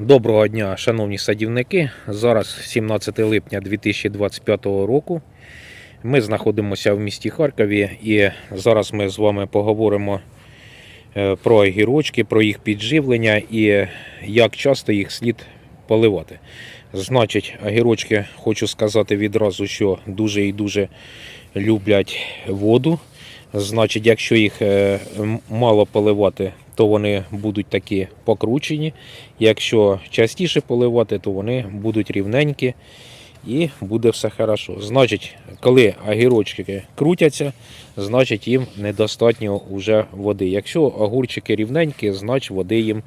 Доброго дня, шановні садівники. Зараз 17 липня 2025 року. Ми знаходимося в місті Харкові і зараз ми з вами поговоримо е, про огірочки, про їх підживлення і як часто їх слід поливати. Значить, огірочки хочу сказати відразу, що дуже і дуже люблять воду. Значить, якщо їх е, мало поливати, то вони будуть такі покручені. Якщо частіше поливати, то вони будуть рівненькі і буде все хорошо. Значить, коли огірочки крутяться, значить їм недостатньо вже води. Якщо огурчики рівненькі, значить води їм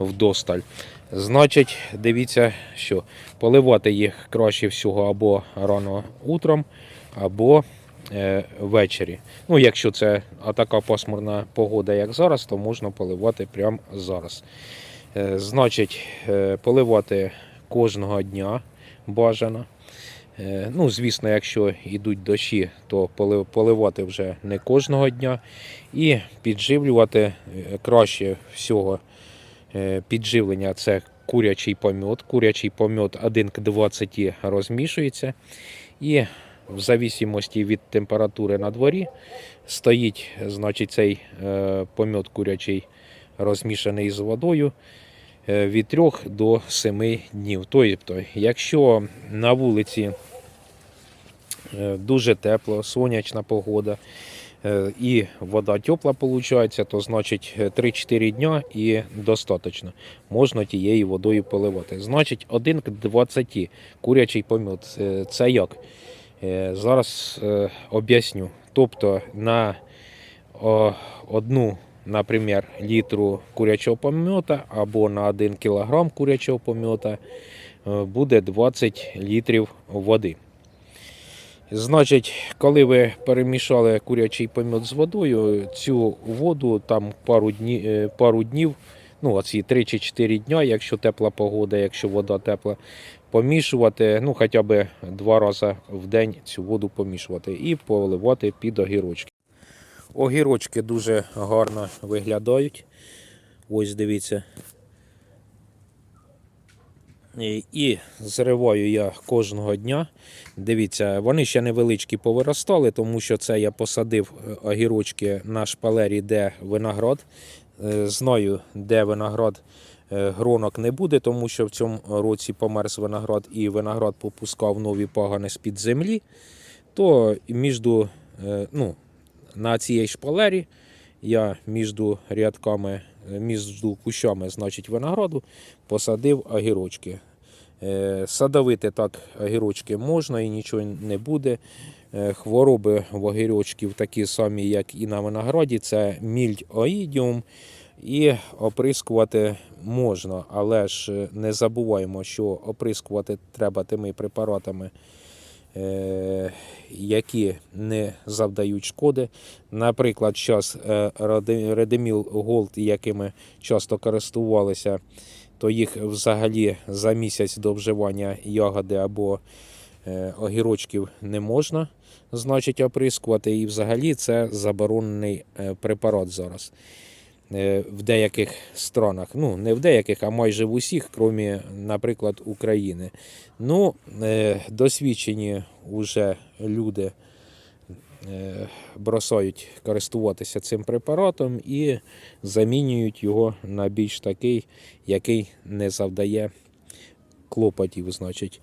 вдосталь. Значить, дивіться, що поливати їх краще всього або рано утром, або ввечері. Ну, якщо це така пасмурна погода, як зараз, то можна поливати прямо зараз. Е, Значить, е, поливати кожного дня бажано. Е, Ну, звісно, якщо йдуть дощі, то поливати вже не кожного дня. І підживлювати е, краще всього е, підживлення це курячий помет. Курячий помет 1 к 20 розмішується. І в зависимості від температури на дворі стоїть значить, цей е, помет курячий розмішаний з водою е, від 3 до 7 днів. Тобто, якщо на вулиці е, дуже тепло, сонячна погода і вода тепла виходить, то значить е, 3-4 дня і достатньо. Можна тією водою поливати. Значить, 1 к 20 курячий помет. Це як? Е, Зараз е, об'ясню. Тобто на одну, наприклад, літру курячого помета або на 1 кг курячого помета е, буде 20 літрів води. Значить, коли ви перемішали курячий помет з водою, цю воду там пару, дні, е, пару днів, ну оці 3 чи 4 дня, якщо тепла погода, якщо вода тепла, помішувати, ну хоча б два рази в день цю воду помішувати і поливати під огірочки. Огірочки дуже гарно виглядають. Ось дивіться. І, зриваю я кожного дня. Дивіться, вони ще невеличкі повиростали, тому що це я посадив е, огірочки на шпалері, де виноград. Е, Знаю, де виноград е, гронок не буде, тому що в цьому році померз виноград і виноград попускав нові пагани з-під землі. То між, ну, на цій шпалері я між рядками, е, між кущами значить, винограду посадив огірочки. Е, Садовити так огірочки можна і нічого не буде. Е, Хвороби в огірочків такі самі, як і на винограді, це мільдь оїдіум. І оприскувати можна, але ж не забуваємо, що оприскувати треба тими препаратами, які не завдають шкоди. Наприклад, зараз Редеміл Голд, якими часто користувалися, то їх взагалі за місяць до вживання ягоди або е, огірочків не можна значить, оприскувати. І взагалі це заборонений е, препарат зараз. Е, В деяких странах, ну не в деяких, а майже в усіх, крім, наприклад, України. Ну, е, досвідчені вже люди е, бросають користуватися цим препаратом і замінюють його на більш такий, який не завдає клопотів, значить,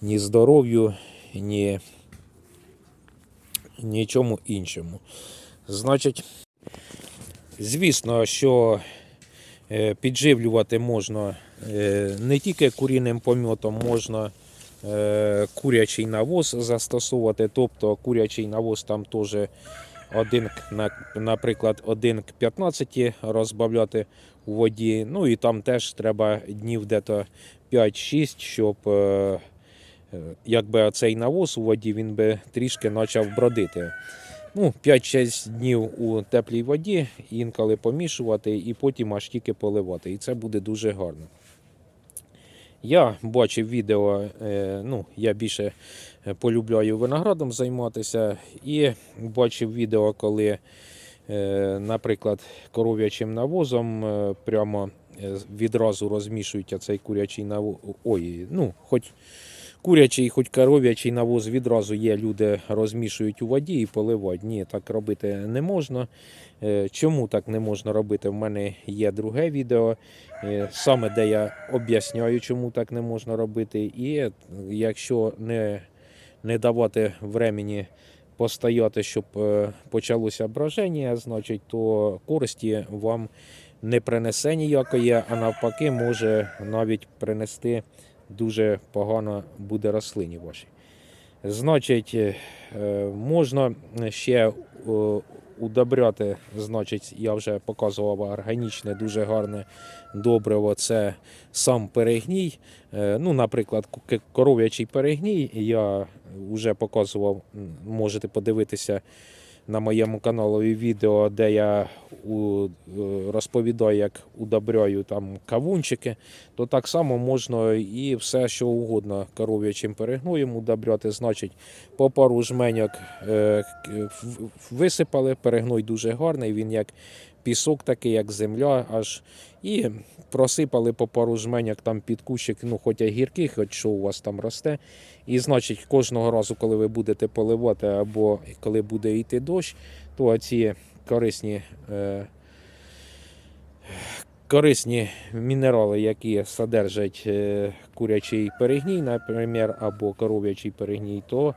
ні здоров'ю, ні нічому іншому. Значить, звісно, що е, підживлювати можна е, не тільки куріним помітом, можна е, курячий навоз застосовувати, тобто курячий навоз там теж один, наприклад, 1 к 15 розбавляти у воді. Ну і там теж треба днів дето 5-6, щоб якби цей навоз у воді він би трішки почав бродити. Ну, 5-6 днів у теплій воді, інколи помішувати і потім аж тільки поливати. І це буде дуже гарно. Я бачив відео, е, ну, я більше е, полюбляю виноградом займатися, і бачив відео, коли, е, наприклад, коров'ячим навозом прямо відразу розмішують цей курячий навоз. Ой, ну, хоч курячий, хоч коров'ячий навоз відразу є, люди розмішують у воді і поливають. Ні, так робити не можна. Е, Чому так не можна робити? В мене є друге відео, е, саме де я об'ясняю, чому так не можна робити. І е, якщо не, не давати времени постояти, щоб почалося броження, значить, то користі вам не принесе ніякої, а навпаки, може навіть принести дуже погано буде рослині вашій. Значить, е, можна ще е, удобряти, значить, я вже показував органічне, дуже гарне добриво. Це сам перегній. Е, Ну, наприклад, коров'ячий перегній. Я вже показував, можете подивитися на моєму каналові відео, де я е, розповідаю, як удобряю там кавунчики, то так само можна і все, що угодно коров'ячим перегноєм удобряти. Значить, по пару жменьок е, висипали, перегной дуже гарний, він як пісок такий, як земля, аж і просипали по пару жменьок там під кущик, ну хоч і гіркий, хоч що у вас там росте. І значить, кожного разу, коли ви будете поливати або коли буде йти дощ, то ці корисні, е, корисні мінерали, які содержать е, курячий перегній, наприклад, або коров'ячий перегній, то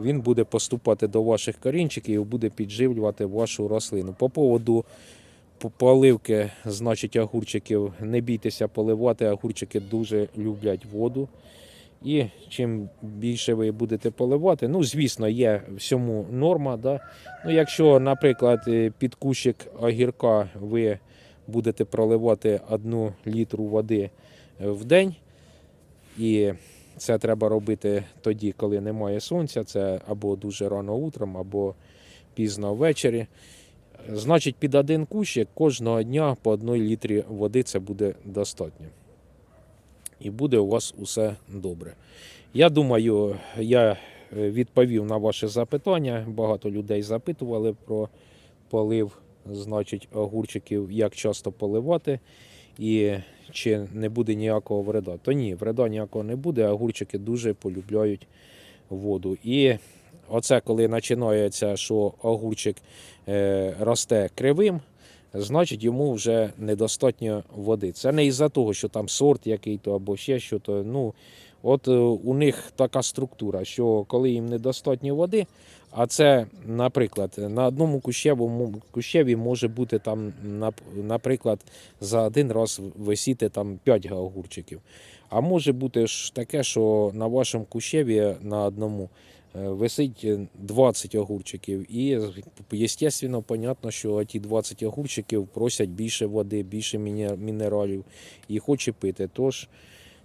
він буде поступати до ваших корінчиків і буде підживлювати вашу рослину. По поводу по- поливки, значить, огурчиків, не бійтеся поливати, огурчики дуже люблять воду. І чим більше ви будете поливати, ну, звісно, є всьому норма. Да? Ну, якщо, наприклад, е, під кущик огірка ви будете проливати одну літру води е, в день, і це треба робити тоді, коли немає сонця, це або дуже рано утром, або пізно ввечері. Значить, під один кущик кожного дня по одній літрі води це буде достатньо. І буде у вас усе добре. Я думаю, я е, відповів на ваше запитання. Багато людей запитували про полив, значить, огурчиків, як часто поливати і чи не буде ніякого вреда. То ні, вреда ніякого не буде, огурчики дуже полюбляють воду. І оце коли починається, що огурчик е, росте кривим, значить йому вже недостатньо води. Це не із-за того, що там сорт який-то або ще що то. Ну, от е, у них така структура, що коли їм недостатньо води, а це, наприклад, на одному кущевому кущеві може бути там, наприклад, за один раз висіти там 5 огурчиків. А може бути ж таке, що на вашому кущеві на одному висить е, 20 огурчиків. І, звісно, понятно, що ті 20 огурчиків просять більше води, більше мінералів і хоче пити. Тож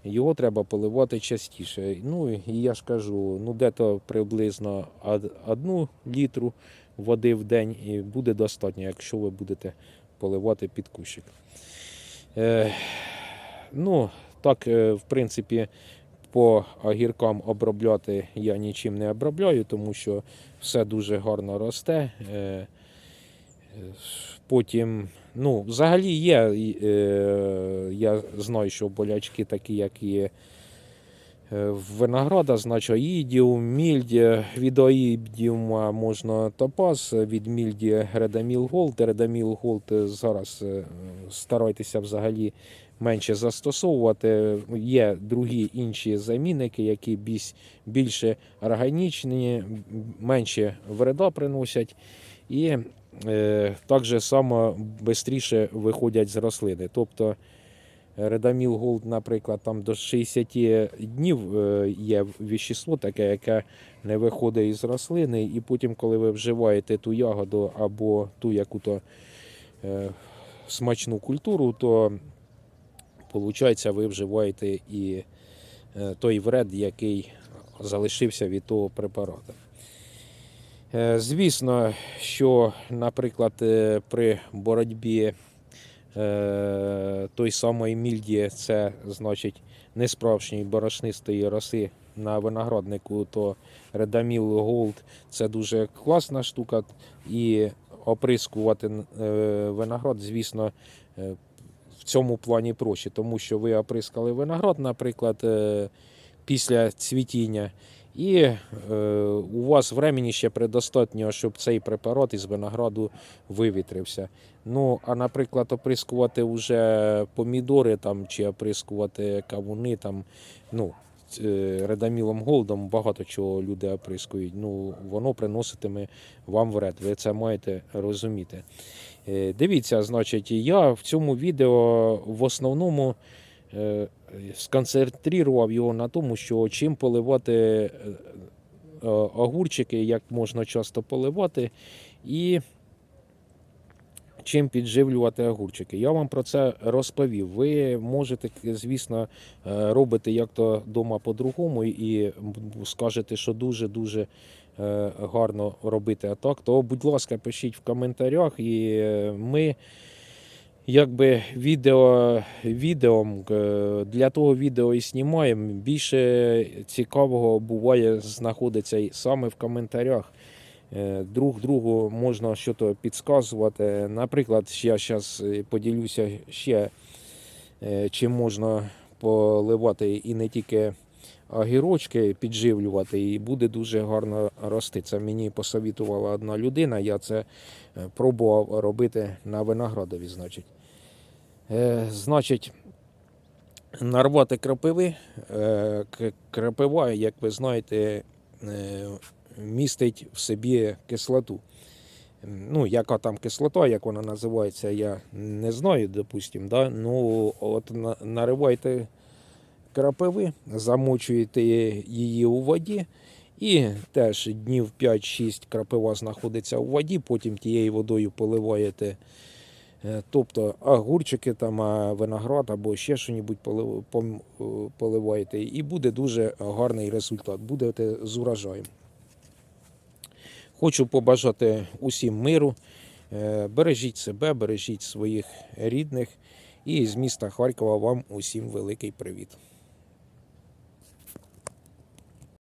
його треба поливати частіше. Ну і я ж кажу, ну де-то приблизно од- одну літру води в день і буде достатньо, якщо ви будете поливати під кущик. Е, ну, так, е, в принципі, по огіркам обробляти я нічим не обробляю, тому що все дуже гарно росте. Е, Потім, ну, взагалі є, е, я знаю, що болячки такі, як в винограда, значоїдів, мільді, від оїдіума можна топаз, від мільді редаміл голд. Редаміл голд е, зараз е, старайтеся взагалі менше застосовувати. Є другі інші замінники, які більш, більше органічні, менше вреда приносять. І е, так само швидше виходять з рослини. Тобто Редаміл Голд, наприклад, там до 60 днів е, є віщество таке, яке не виходить із рослини, і потім, коли ви вживаєте ту ягоду або ту яку-то е, смачну культуру, то виходить, ви вживаєте і е, той вред, який залишився від того препарату. Звісно, що, наприклад, при боротьбі той самої мільді, це значить несправжньої борошнистої роси на винограднику, то Редаміл Голд це дуже класна штука. І оприскувати е, виноград, звісно, е, цьому плані проще, тому що ви оприскали виноград, наприклад, е, після цвітіння. І е, у вас времени ще предостатньо, щоб цей препарат із винограду вивітрився. Ну, а наприклад, оприскувати вже помідори там, чи оприскувати кавуни, там, ну, е, редамілом голдом багато чого люди оприскують. Ну, воно приноситиме вам вред. Ви це маєте розуміти. Е, Дивіться, значить, я в цьому відео в основному сконцентрував його на тому, що чим поливати е, е, огурчики, як можна часто поливати, і чим підживлювати огурчики. Я вам про це розповів. Ви можете, звісно, е, робити як то вдома по-другому і скажете, що дуже-дуже е, гарно робити а так, то, будь ласка, пишіть в коментарях, і е, ми. Якби відео відео е, для того відео і знімаємо. Більше цікавого буває знаходиться саме в коментарях. Е, Друг другу можна щось підказувати. Наприклад, я зараз поділюся ще, е, чим можна поливати і не тільки огірочки підживлювати, і буде дуже гарно рости. Це мені посовітувала одна людина. Я це е, пробував робити на виноградові. Значить, е, значить нарвати крапиви. Е, крапива, як ви знаєте, е, містить в собі кислоту. Ну, яка там кислота, як вона називається, я не знаю, допустим. Да? Ну, от наривайте крапиви, замочуєте її у воді. І теж днів 5-6 крапива знаходиться у воді, потім тією водою поливаєте. е, Тобто огурчики, там, виноград або ще щось поливаєте, і буде дуже гарний результат. Будете з урожаєм. Хочу побажати усім миру. Е, Бережіть себе, бережіть своїх рідних. І з міста Харкова вам усім великий привіт.